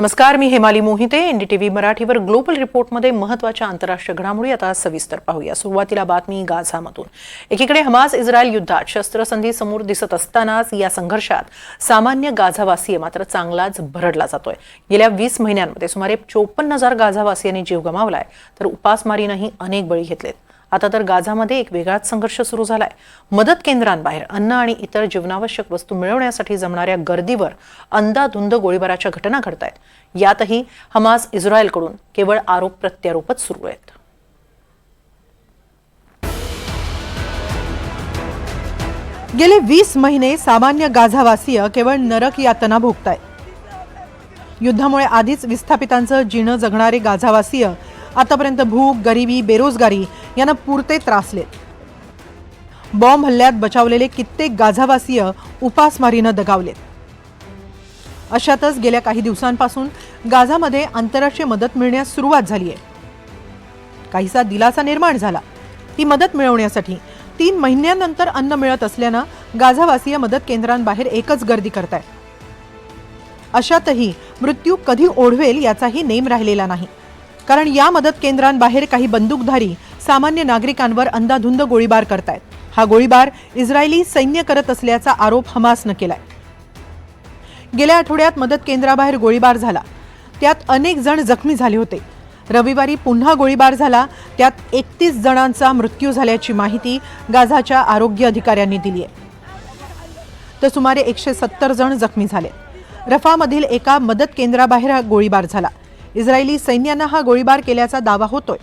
नमस्कार मी हेमाली मोहिते. एनडीटीव्ही मराठीवर ग्लोबल रिपोर्टमध्ये महत्त्वाच्या आंतरराष्ट्रीय घडामोडी आता सविस्तर पाहूया. सुरुवातीला बातमी गाझामधून. एकीकडे हमास इस्रायल युद्धात शस्त्रसंधी समोर दिसत असतानाच या संघर्षात सामान्य गाझावासीय मात्र चांगलाच भरडला जातोय. गेल्या वीस महिन्यांमध्ये सुमारे चोपन्न हजार गाझावासियांनी जीव गमावलाय तर उपासमारीनंही अनेक बळी घेतलेत. आता तर गाझामध्ये एक वेगळाच संघर्ष सुरू झालाय. मदत केंद्रांबाहेर अन्न आणि इतर जीवनावश्यक वस्तू मिळवण्यासाठी जमणाऱ्या गर्दीवर अंदाधुंद गोळीबाराच्या घटना घडत आहेत यातही हमास इस्रायलकडून केवळ आरोप प्रत्यारोपच सुरू आहेत. गेले वीस महिने सामान्य गाझावासीय केवळ नरक यातना भोगतायत. युद्धामुळे आधीच विस्थापितांचं जीणं जगणारे गाझावासीय आतापर्यंत भूक गरिबी बेरोजगारी यांना पुरते त्रासलेत बॉम्ब हल्ल्यात बचावलेले कित्येक गाझावासीय उपासमारीनं दगावलेत अशातच गेल्या काही दिवसांपासून गाझामध्ये आंतरराष्ट्रीय मदत मिळण्यास सुरुवात झाली आहे काहीसा दिलासा निर्माण झाला. ती मदत मिळवण्यासाठी तीन महिन्यानंतर अन्न मिळत असल्यानं गाझावासीय मदत केंद्रांबाहेर एकच गर्दी करतायत. अशातही मृत्यू कधी ओढवेल याचाही नेम राहिलेला नाही. कारण या मदत केंद्रांबाहेर काही बंदूकधारी सामान्य नागरिकांवर अंदाधुंद गोळीबार करतायत. हा गोळीबार इस्रायली सैन्य करत असल्याचा आरोप हमासनं केलाय. गेल्या आठवड्यात मदत केंद्राबाहेर गोळीबार झाला. त्यात अनेक जण जखमी झाले होते. रविवारी पुन्हा गोळीबार झाला. त्यात एकतीस जणांचा मृत्यू झाल्याची माहिती गाझाच्या आरोग्य अधिकाऱ्यांनी दिली आहे तर सुमारे एकशे सत्तर जण जखमी झाले. रफामधील एका मदत केंद्राबाहेर गोळीबार झाला. इस्रायली सैन्यानं हा गोळीबार केल्याचा दावा होतोय.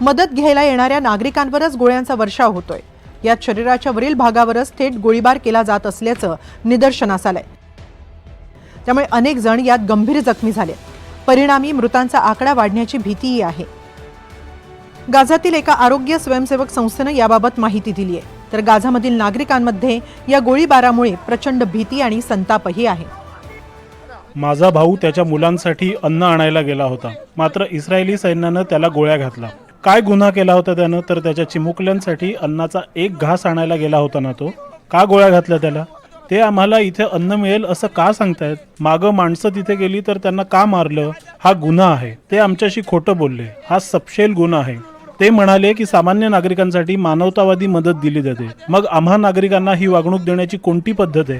मदत घ्यायला येणाऱ्या नागरिकांवरच गोळ्यांचा वर्षाव होतोय. यात शरीराच्या वरील भागावरच थेट गोळीबार केला जात असल्याचं निदर्शनास आलंय त्यामुळे अनेक जण यात गंभीर जखमी झाले. परिणामी मृतांचा आकडा वाढण्याची भीतीही आहे. गाझातील एका आरोग्य स्वयंसेवक संस्थेनं याबाबत माहिती दिली आहे तर गाझामधील नागरिकांमध्ये या गोळीबारामुळे प्रचंड भीती आणि संतापही आहे. माझा भाऊ त्याच्या मुलांसाठी अन्न आणायला गेला होता. मात्र इस्रायली सैन्यानं त्याला गोळ्या घातला. काय गुन्हा केला होता त्यानं? तर त्याच्या चिमुकल्यांसाठी अन्नाचा एक घास आणायला गेला होता ना तो? का गोळ्या घातल्या त्याला? ते आम्हाला इथे अन्न मिळेल असं का सांगतायत? मागं माणसं तिथे गेली तर त्यांना का मारलं? हा गुन्हा आहे. ते आमच्याशी खोटं बोलले. हा सपशेल गुन्हा आहे. ते म्हणाले की सामान्य नागरिकांसाठी मानवतावादी मदत दिली जाते. मग आम्हा नागरिकांना ही वागणूक देण्याची कोणती पद्धत आहे?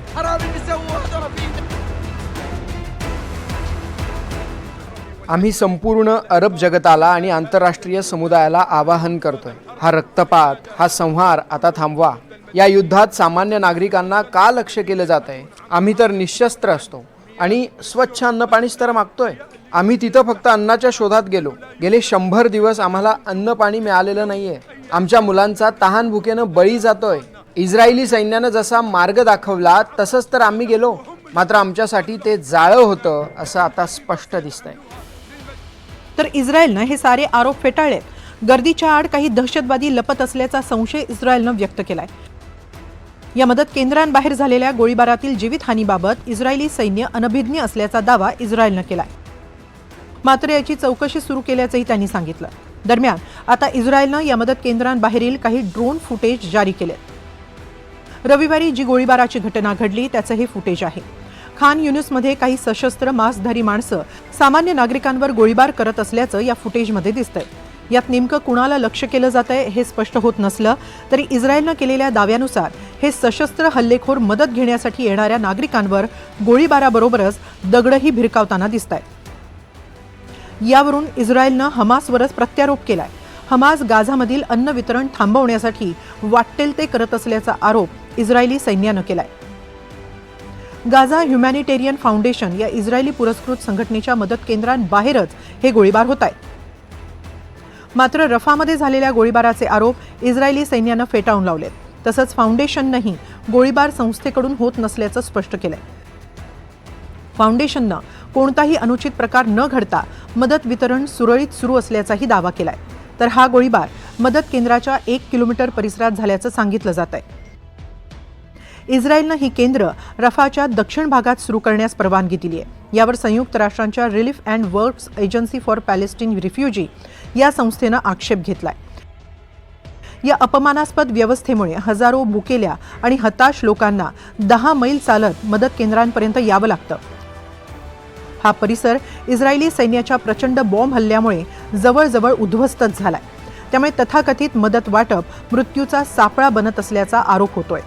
आम्ही संपूर्ण अरब जगताला आणि आंतरराष्ट्रीय समुदायाला आवाहन करतोय. हा रक्तपात हा संहार आता थांबवा. या युद्धात सामान्य नागरिकांना का लक्ष केलं जात आहे आम्ही तर निशस्त्र असतो आणि स्वच्छ अन्न पाणीच तर मागतोय. आम्ही तिथं फक्त अन्नाच्या शोधात गेलो. गेले शंभर दिवस आम्हाला अन्न पाणी मिळालेलं नाहीये. आमच्या मुलांचा तहान भुकेनं बळी जातोय. इस्रायली सैन्यानं जसा मार्ग दाखवला तसंच तर आम्ही गेलो. मात्र आमच्यासाठी ते जाळं होतं असं आता स्पष्ट दिसतंय. तर इस्रायलनं हे सारे आरोप फेटाळलेत. गर्दीच्या आड काही दहशतवादी लपत असल्याचा संशय इस्रायलनं व्यक्त केलाय. या मदत केंद्रांबाहेर झालेल्या गोळीबारातील जीवितहानीबाबत इस्रायली सैन्य अनभिज्ञ असल्याचा दावा इस्रायलनं केलाय. मात्र याची चौकशी सुरू केल्याचंही त्यांनी सांगितलं. दरम्यान आता इस्रायलनं या मदत केंद्रांबाहेरील काही ड्रोन फुटेज जारी केलेत. रविवारी जी गोळीबाराची घटना घडली त्याचं हे फुटेज आहे. खान युनिसमध्ये काही सशस्त्र मास्कधारी माणसं सामान्य नागरिकांवर गोळीबार करत असल्याचं या फुटेजमध्ये दिसतंय. यात नेमकं कुणाला लक्ष केलं जात आहे हे स्पष्ट होत नसलं तरी इस्रायलनं केलेल्या दाव्यानुसार हे सशस्त्र हल्लेखोर मदत घेण्यासाठी येणाऱ्या नागरिकांवर गोळीबाराबरोबरच दगडही भिरकावताना दिसत आहेत यावरून इस्रायलनं हमासवरच प्रत्यारोप केलाय. हमास गाझामधील अन्न वितरण थांबवण्यासाठी वाटेल ते करत असल्याचा आरोप इस्रायली सैन्यानं केलाय. गाझा ह्युमॅनिटेरियन फाउंडेशन या इस्रायली पुरस्कृत संघटनेच्या मदत केंद्रांबाहेरच हे गोळीबार होत आहेत मात्र रफामध्ये झालेल्या गोळीबाराचे आरोप इस्रायली सैन्यानं फेटाळून लावलेत. तसंच फाउंडेशननंही गोळीबार संस्थेकडून होत नसल्याचं स्पष्ट केलंय. फाउंडेशननं कोणताही अनुचित प्रकार न घडता मदत वितरण सुरळीत सुरू असल्याचाही दावा केलाय. तर हा गोळीबार मदत केंद्राच्या एक किलोमीटर परिसरात झाल्याचं सांगितलं जात आहे इस्रायलनं ही केंद्र रफाच्या दक्षिण भागात सुरू करण्यास परवानगी दिली आहे. यावर संयुक्त राष्ट्रांच्या relief and works agency for Palestine refugee या संस्थेनं आक्षेप घेतलाय. या अपमानास्पद व्यवस्थेमुळे हजारो भुकेल्या आणि हताश लोकांना दहा मैल चालत मदत केंद्रांपर्यंत यावं लागतं. हा परिसर इस्रायली सैन्याच्या प्रचंड बॉम्ब हल्ल्यामुळे जवळजवळ उद्ध्वस्तच झालाय. त्यामुळे तथाकथित मदत वाटप मृत्यूचा सापळा बनत असल्याचा आरोप होतोय.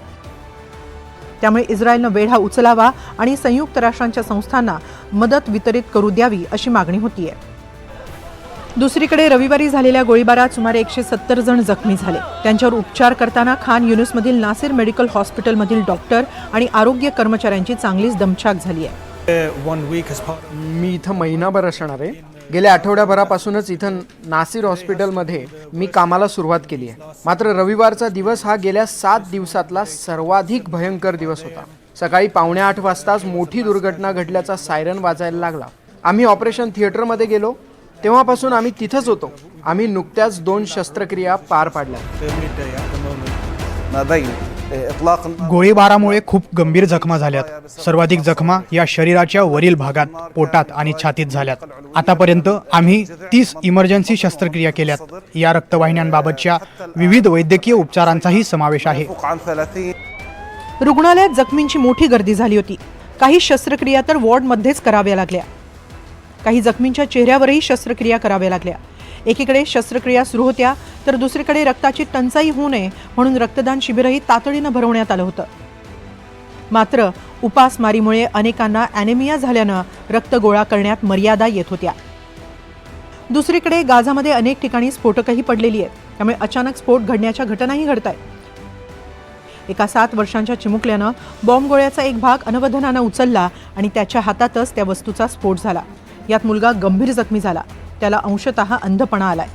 त्यामुळे इस्रायलनं वेढा उचलावा आणि संयुक्त राष्ट्रांच्या संस्थांना मदत वितरित करू द्यावी अशी मागणी होतीये. दुसरीकडे रविवारी झालेल्या गोळीबारात सुमारे एकशे सत्तर जण जखमी झाले. त्यांच्यावर उपचार करताना खान युनिसमधील नासिर मेडिकल हॉस्पिटलमधील डॉक्टर आणि आरोग्य कर्मचाऱ्यांची चांगलीच दमछाक झाली आहे मी इथं महिनाभर असणार आहे. गेल्या आठवड्याभरापासूनच इथं नासिर हॉस्पिटलमध्ये मी कामाला सुरुवात केली आहे. मात्र रविवारचा दिवस हा गेल्या सात दिवसातला सर्वाधिक भयंकर दिवस होता. सकाळी पावणे आठ वाजताच मोठी दुर्घटना घडल्याचा सायरन वाजायला लागला. आम्ही ऑपरेशन थिएटरमध्ये गेलो. तेव्हापासून आम्ही तिथंच होतो. आम्ही नुकत्याच दोन शस्त्रक्रिया पार पाडल्या. गोळीबारामुळे खूप गंभीर जखमा झाल्यात. सर्वाधिक जखमा या शरीराच्या वरील भागात पोटात आणि छातीत झाल्यात. आतापर्यंत आम्ही तीस इमर्जन्सी शस्त्रक्रिया केल्यात. या रक्तवाहिन्यांबाबतच्या विविध वैद्यकीय उपचारांचाही समावेश आहे. रुग्णालयात जखमींची मोठी गर्दी झाली होती. काही शस्त्रक्रिया तर वॉर्डमध्येच कराव्या लागल्या. काही जखमींच्या चेहऱ्यावरही शस्त्रक्रिया कराव्या लागल्या. एकीकडे शस्त्रक्रिया सुरू होत्या तर दुसरीकडे रक्ताची टंचाई होऊ नये म्हणून रक्तदान शिबिरही तातडीनं भरवण्यात आलं होतं. मात्र उपासमारीमुळे अनेकांना ॲनेमिया झाल्यानं रक्त गोळा करण्यात मर्यादा येत होत्या. दुसरीकडे गाझामध्ये अनेक ठिकाणी स्फोटकही पडलेली आहेत. त्यामुळे अचानक स्फोट घडण्याच्या घटनाही घडत आहेत एका सात वर्षांच्या चिमुकल्यानं बॉम्ब गोळ्याचा एक भाग अनवधनानं उचलला आणि त्याच्या हातातच त्या वस्तूचा स्फोट झाला. यात मुलगा गंभीर जखमी झाला. त्याला अंशतः अंधपणा आलाय.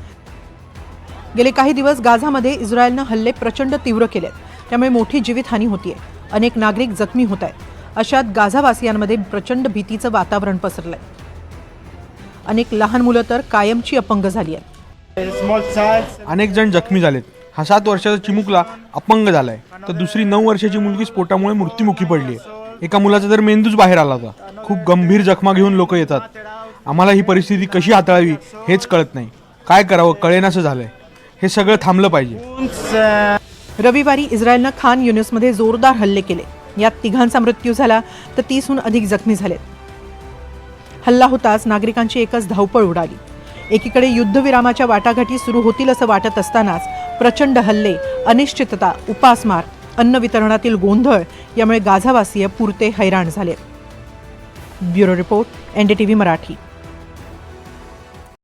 गेले काही दिवस गाझामध्ये इस्रायलनं हल्ले प्रचंड तीव्र केलेत. त्यामुळे मोठी जीवितहानी होतीये. अनेक नागरिक जखमी होत आहेत अशात गाझावासियांमध्ये प्रचंड भीतीचं वातावरण पसरलंय. अनेक लहान मुलं तर कायमची अपंग झाली आहेत अनेक जण जखमी झालेत. हा सात वर्षाचा चिमुकला अपंग झालाय. तर दुसरी नऊ वर्षाची मुलगी स्फोटामुळे मृत्यूमुखी पडली आहे एका मुलाचा तर मेंदूच बाहेर आला होता. खूप गंभीर जखमा घेऊन लोक येतात. आम्हाला ही परिस्थिती कशी हाताळावी हेच कळत नाही. काय करावं? कळेनासं झालंय. हे सगळं थांबलं पाहिजे. रविवारी इस्रायलनं खान युनिसमध्ये जोरदार हल्ले केले. यात तिघांचा मृत्यू झाला तर तीसहून अधिक जखमी झालेत. हल्ला होताच नागरिकांची एकच धावपळ उडाली. एकीकडे युद्धविरामाच्या वाटाघाटी सुरू होतील असं वाटत असतानाच प्रचंड हल्ले अनिश्चितता उपासमार अन्न वितरणातील गोंधळ यामुळे गाझावासीय पुरते हैराण झाले ब्युरो रिपोर्ट एनडीटीव्ही मराठी.